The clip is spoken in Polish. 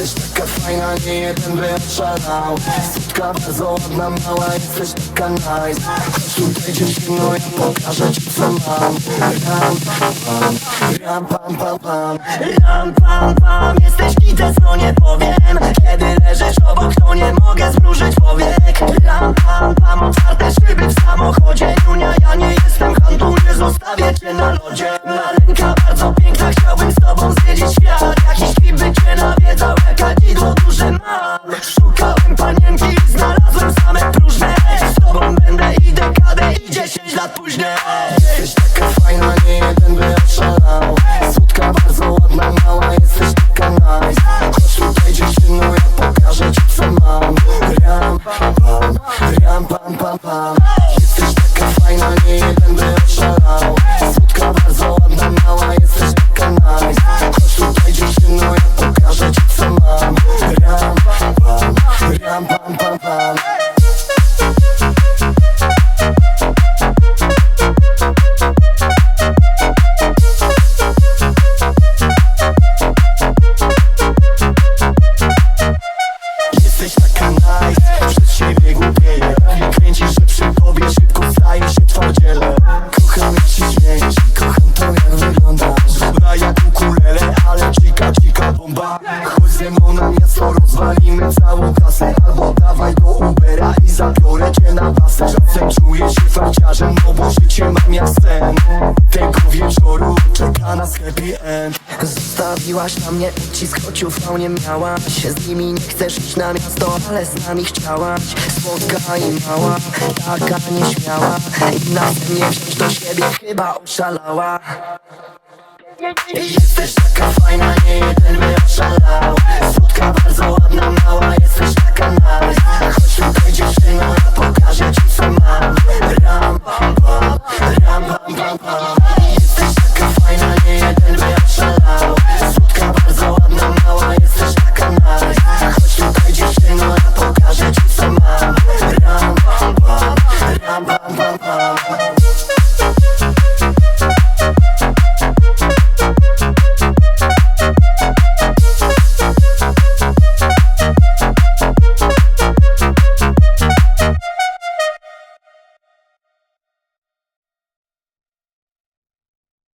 Jesteś taka fajna, nie jeden by oszalał Słodka, bardzo ładna, mała, jesteś taka nice. Chodź tutaj dziewczyno, ja pokażę ci co mam. Ram, pam, ram, pam, pam, pam. Ram, pam, pam, jesteś kites, no nie powiem. Kiedy leżysz obok, to nie mogę zmrużyć powiek. Ram, pam, pam, otwarte szyby w samochodzie. Junia, ja nie jestem handlu, nie zostawię cię na lodzie. Maleńka, bardzo piękna, chciałbym pam, pam, Jesteś taka fajna, nie miasto, rozwalimy całą kasę. Albo dawaj do Ubera i zabiorę cię na basen Czasem czuję się farciarzem, no bo życie mam jak sen Tego wieczoru czeka nas happy end. Zostawiłaś na mnie ucisk, choć ufał nie miałaś. Z nimi nie chcesz iść na miasto, ale z nami chciałaś. Słodka i mała, taka nieśmiała. I na mnie wziąć do siebie chyba oszalała. Jesteś taka fajna, nie jeden by oszalał